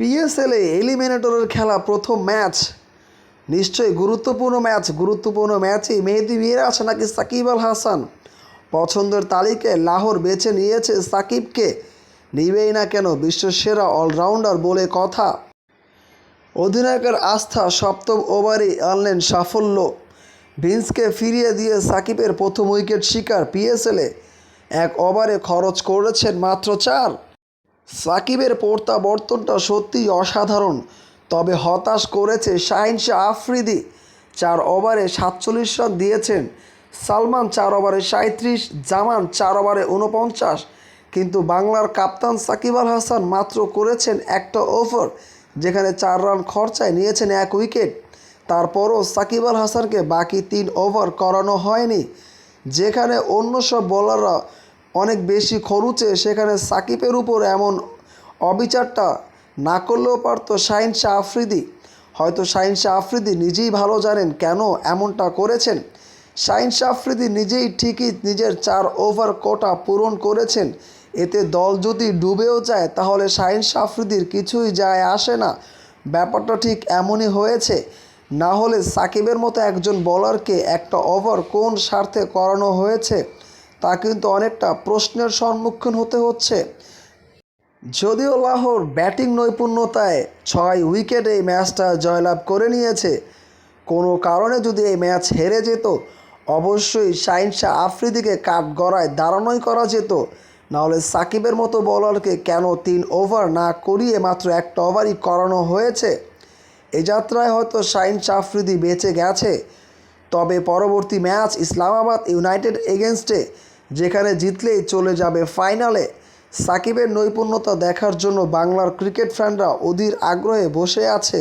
পিএসএলে এলিমিনেটরের খেলা প্রথম ম্যাচ নিশ্চয়ই গুরুত্বপূর্ণ ম্যাচ গুরুত্বপূর্ণ ম্যাচে মেহেদি মিরাজ নাকি সাকিব আল হাসান? পছন্দের তালিকায় লাহোর বেছে নিয়েছে সাকিবকে। নিবেই না কেন বিশ্বসেরা অলরাউন্ডার বলে কথা। অধিনায়কের আস্থা সপ্তম ওভারেই আনলেন সাফল্য। ভিন্সকে ফিরিয়ে দিয়ে সাকিবের প্রথম উইকেট শিকার পিএসএলে এক ওভারে খরচ করেছেন মাত্র চার। সাকিবের প্রত্যাবর্তনটা সত্যিই অসাধারণ, তবে হতাশ করেছে শাহিন শাহ আফ্রিদি। চার ওভারে সাতচল্লিশ রান দিয়েছেন। সালমান চার ওভারে সাঁত্রিশ জামান চার ওভারে উনপঞ্চাশ কিন্তু বাংলার কাপ্তান সাকিব আল হাসান মাত্র করেছেন একটা ওভার, যেখানে চার রান খরচায় নিয়েছেন এক উইকেট। তারপরও সাকিব আল হাসানকে বাকি তিন ওভার করানো হয়নি, যেখানে অন্য সব বোলাররা অনেক বেশি খরুচে সেখানে সাকিবের উপর এমন অবিচারটা না করলেও পারতো শাহিন শাহ আফ্রিদি। হয়তো শাহিন শাহ আফ্রিদি নিজেই ভালো জানেন কেন এমনটা করেছেন। শাহিন শাহ আফ্রিদি নিজেই ঠিকই নিজের চার ওভার কোটা পূরণ করেছেন। এতে দল যদি ডুবেও যায়, তাহলে শাহিন শাহ আফ্রিদির কিছুই যায় আসে না। ব্যাপারটা ঠিক এমনই হয়েছে। না হলে সাকিবের মতো একজন বোলারকে একটা ওভার কোন স্বার্থে করানো হয়েছে? তা কিন্তু অনেকটা প্রশ্নের সম্মুখীন হতে হচ্ছে। যদিও লাহোর ব্যাটিং নৈপুণ্যতায় ছয় উইকেটে এই ম্যাচটা জয়লাভ করে নিয়েছে, কোনো কারণে যদি এই ম্যাচ হেরে যেত, অবশ্যই শাহিন শাহ আফ্রিদিকে কাঠ গড়ায় দাঁড়ানোই করা যেত। নাহলে সাকিবের মতো বলারকে কেন তিন ওভার না করিয়ে মাত্র একটা ওভারই করানো হয়েছে? এ যাত্রায় হয়তো শাহিন শাহ আফ্রিদি বেঁচে গেছে। তবে পরবর্তী ম্যাচ ইসলামাবাদ ইউনাইটেড এগেনস্টে যেখানে জিতলেই চলে যাবে ফাইনালে। সাকিবের নৈপুণ্যতা দেখার জন্য বাংলার ক্রিকেট ফ্যানরা অধীর আগ্রহে বসে আছে।